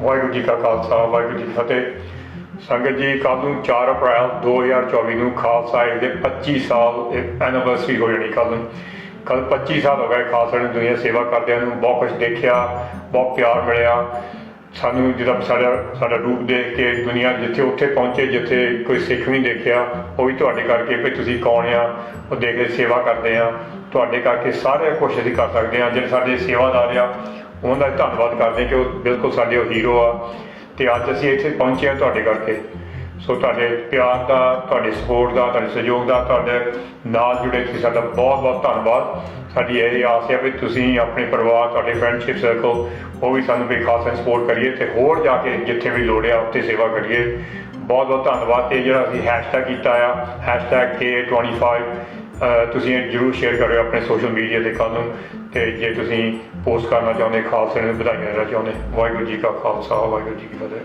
ਵਾਹਿਗੁਰੂ ਜੀ ਕਾ ਖਾਲਸਾ, ਵਾਹਿਗੁਰੂ ਜੀ ਕੀ ਫਤਿਹ। ਸੰਗਤ ਜੀ, ਕੱਲ੍ਹ ਨੂੰ 4 ਅਪ੍ਰੈਲ 2024 ਨੂੰ ਖਾਲਸਾ ਏਡ ਦੇ 25 ਸਾਲ ਐਨੀਵਰਸਰੀ ਹੋ ਜਾਣੀ ਕੱਲ੍ਹ ਨੂੰ। ਕੱਲ 25 ਸਾਲ ਹੋ ਗਏ ਖਾਲਸਾ ਨੇ ਦੁਨੀਆ ਸੇਵਾ ਕਰਦਿਆਂ ਨੂੰ, ਬਹੁਤ ਕੁਝ ਦੇਖਿਆ, ਬਹੁਤ ਪਿਆਰ ਮਿਲਿਆ। ਸਾਨੂੰ ਜਿਹੜਾ ਸਾਡਾ ਸਾਡਾ ਰੂਪ ਦੇਖ ਕੇ ਦੁਨੀਆ ਜਿੱਥੇ ਉੱਥੇ ਪਹੁੰਚੇ, ਜਿੱਥੇ ਕੋਈ ਸਿੱਖ ਨਹੀਂ ਦੇਖਿਆ, ਉਹ ਵੀ ਤੁਹਾਡੇ ਕਰਕੇ ਵੀ ਤੁਸੀਂ ਕੌਣ ਆ, ਉਹ ਦੇਖ ਕੇ ਸੇਵਾ ਕਰਦੇ ਆ। ਤੁਹਾਡੇ ਕਰਕੇ ਸਾਰੇ ਕੁਝ ਅਸੀਂ ਕਰ ਸਕਦੇ ਆ, ਜਿਹੜੇ ਸਾਡੇ ਸੇਵਾਦਾਰ ਆ ਉਹਨਾਂ ਦਾ ਧੰਨਵਾਦ ਕਰਦੇ ਹਾਂ ਕਿ ਉਹ ਬਿਲਕੁਲ ਸਾਡੇ ਉਹ ਹੀਰੋ ਆ ਤੇ ਅੱਜ ਅਸੀਂ ਇੱਥੇ ਪਹੁੰਚੇ ਆ ਤੁਹਾਡੇ ਕਰਕੇ। ਸੋ ਤੁਹਾਡੇ ਪਿਆਰ ਦਾ, ਤੁਹਾਡੇ ਸਪੋਰਟ ਦਾ, ਤੁਹਾਡੇ ਸਹਿਯੋਗ ਦਾ, ਤੁਹਾਡੇ ਨਾਲ ਜੁੜੇ ਤੁਸੀਂ ਸਾਡਾ ਬਹੁਤ ਬਹੁਤ ਧੰਨਵਾਦ। ਸਾਡੀ ਇਹ ਆਸ ਹੈ ਵੀ ਤੁਸੀਂ ਆਪਣੇ ਪਰਿਵਾਰ, ਤੁਹਾਡੇ ਫਰੈਂਡਸ਼ਿਪ ਸਰਕਲ ਉਹ ਵੀ ਸਾਨੂੰ ਵੀ ਖਾਸ ਸਪੋਰਟ ਕਰੀਏ ਤੇ ਹੋਰ ਜਾ ਕੇ ਜਿੱਥੇ ਵੀ ਲੋੜ ਆ ਉੱਥੇ ਸੇਵਾ ਕਰੀਏ। ਬਹੁਤ ਬਹੁਤ ਧੰਨਵਾਦ ਤੇ ਜਿਹੜਾ ਅਸੀਂ ਹੈਸ਼ਟੈਗ ਕੀਤਾ ਆ ਹੈਸ਼ਟੈਗ #K25 ਅਹ ਤੁਸੀਂ ਇਹ ਜਰੂਰ ਸ਼ੇਅਰ ਕਰਿਓ ਆਪਣੇ ਸੋਸ਼ਲ ਮੀਡੀਆ ਤੇ ਕੱਲ੍ਹ ਨੂੰ। ਤੇ ਜੇ ਤੁਸੀਂ ਪੋਸਟ ਕਰਨਾ ਚਾਹੁੰਦੇ, ਖਾਲਸੇ ਨੂੰ ਵਧਾਈਆਂ ਦੇਣਾ ਚਾਹੁੰਦੇ, ਵਾਹਿਗੁਰੂ ਜੀ ਕਾ ਖਾਲਸਾ, ਵਾਹਿਗੁਰੂ ਜੀ ਕੀ ਫਤਿਹ।